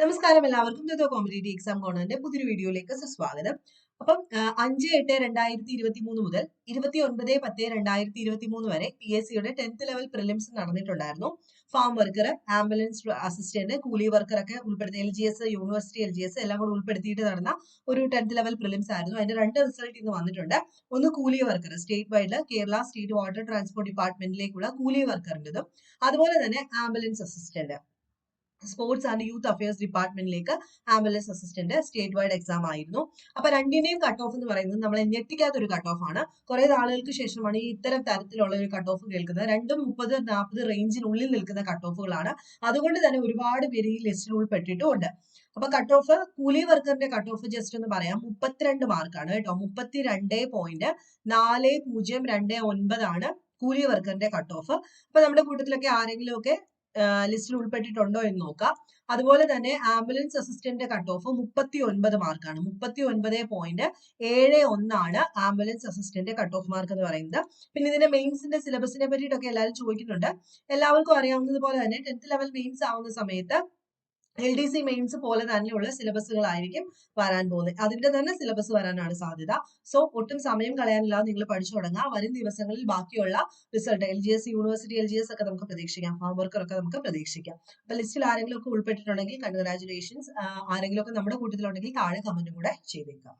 നമസ്കാരം. എല്ലാവർക്കും ദ്വിതോ competitive exam കോണറിന്റെ പുതിയൊരു വീഡിയോയിലേക്ക് സ്വാഗതം അപ്പം അഞ്ച് എട്ട് രണ്ടായിരത്തി ഇരുപത്തി മൂന്ന് മുതൽ ഇരുപത്തി ഒൻപത് പത്ത് രണ്ടായിരത്തി ഇരുപത്തി മൂന്ന് വരെ പി എസ് സിയുടെ ടെൻത്ത് ലെവൽ പ്രിലിംസ് നടന്നിട്ടുണ്ടായിരുന്നു. ഫാം വർക്കർ ആംബുലൻസ് അസിസ്റ്റന്റ് കൂലി വർക്കർ ഒക്കെ ഉൾപ്പെടുത്തി L G S university L G S എല്ലാം കൂടെ ഉൾപ്പെടുത്തിയിട്ട് നടന്ന ഒരു ടെൻത്ത് ലെവൽ പ്രിലിംസ് ആയിരുന്നു. അതിന്റെ രണ്ട് റിസൾട്ട് ഇന്ന് വന്നിട്ടുണ്ട്. ഒന്ന് കൂലി വർക്കർ സ്റ്റേറ്റ് വൈഡിൽ കേരള സ്റ്റേറ്റ് വാട്ടർ ട്രാൻസ്പോർട്ട് ഡിപ്പാർട്ട്മെന്റിലേക്കുള്ള കൂലി വർക്കറിന്റെതും. അതുപോലെ തന്നെ ambulance assistant. Sports and youth affairs ഡിപ്പാർട്ട്മെന്റിലേക്ക് ambulance assistant state wide exam ആയിരുന്നു. അപ്പൊ രണ്ടിന്റെയും കട്ട് ഓഫ് എന്ന് പറയുന്നത് നമ്മളെ ഞെട്ടിക്കാത്ത ഒരു കട്ട് ഓഫ് ആണ്. കുറെ നാളുകൾക്ക് ശേഷമാണ് ഈ ഇത്തരം തരത്തിലുള്ള ഒരു കട്ട് ഓഫ് കേൾക്കുന്നത്. രണ്ടും മുപ്പത് നാൽപ്പത് റേഞ്ചിനുള്ളിൽ നിൽക്കുന്ന കട്ട് ഓഫുകളാണ് അതുകൊണ്ട് തന്നെ ഒരുപാട് പേര് ഈ ലിസ്റ്റിൽ ഉൾപ്പെട്ടിട്ടുമുണ്ട് അപ്പൊ കട്ട് ഓഫ് കൂലി വർക്കറിന്റെ കട്ട് ഓഫ് ജസ്റ്റ് എന്ന് പറയാം. മുപ്പത്തിരണ്ട് മാർക്കാണ് കേട്ടോ. മുപ്പത്തിരണ്ട് പോയിന്റ് നാല് പൂജ്യം രണ്ട് ഒൻപതാണ് കൂലി വർക്കറിന്റെ കട്ട് ഓഫ് അപ്പൊ നമ്മുടെ കൂട്ടത്തിലൊക്കെ ആരെങ്കിലും ഒക്കെ ലിസ്റ്റിൽ ഉൾപ്പെട്ടിട്ടുണ്ടോ എന്ന് നോക്കാം. അതുപോലെ തന്നെ ആംബുലൻസ് അസിസ്റ്റന്റ് കട്ട് ഓഫ് മുപ്പത്തി ഒൻപത് മാർക്കാണ്. മുപ്പത്തി ഒൻപത് പോയിന്റ് ഏഴ് ഒന്നാണ് ambulance assistant cut off mark എന്ന് പറയുന്നത്. പിന്നെ ഇതിന്റെ മെയിൻസിന്റെ സിലബസിനെ പറ്റിയിട്ടൊക്കെ എല്ലാവരും ചോദിക്കുന്നുണ്ട്. എല്ലാവർക്കും അറിയാവുന്നത് പോലെ തന്നെ ടെൻത്ത് ലെവൽ മെയിൻസ് ആവുന്ന സമയത്ത് എൽ ഡി സി മെയിൻസ് പോലെ തന്നെയുള്ള സിലബസുകളായിരിക്കും വരാൻ പോകുന്നത്. അതിന്റെ തന്നെ സിലബസ് വരാനാണ് സാധ്യത. സോ ഒട്ടും സമയം കളയാനില്ലാതെ നിങ്ങൾ പഠിച്ചു തുടങ്ങുക. വരും ദിവസങ്ങളിൽ ബാക്കിയുള്ള result L G S university L G S ഒക്കെ നമുക്ക് പ്രതീക്ഷിക്കാം. ഫാം വർക്കർ ഒക്കെ നമുക്ക് പ്രതീക്ഷിക്കാം. അപ്പൊ ലിസ്റ്റിൽ ആരെങ്കിലും ഒക്കെ ഉൾപ്പെട്ടിട്ടുണ്ടെങ്കിൽ കൺഗ്രാചുലേഷൻസ് ആരെങ്കിലും ഒക്കെ നമ്മുടെ കൂട്ടത്തിലുണ്ടെങ്കിൽ താഴെ കമന്റും കൂടെ ചെയ്തേക്കാം.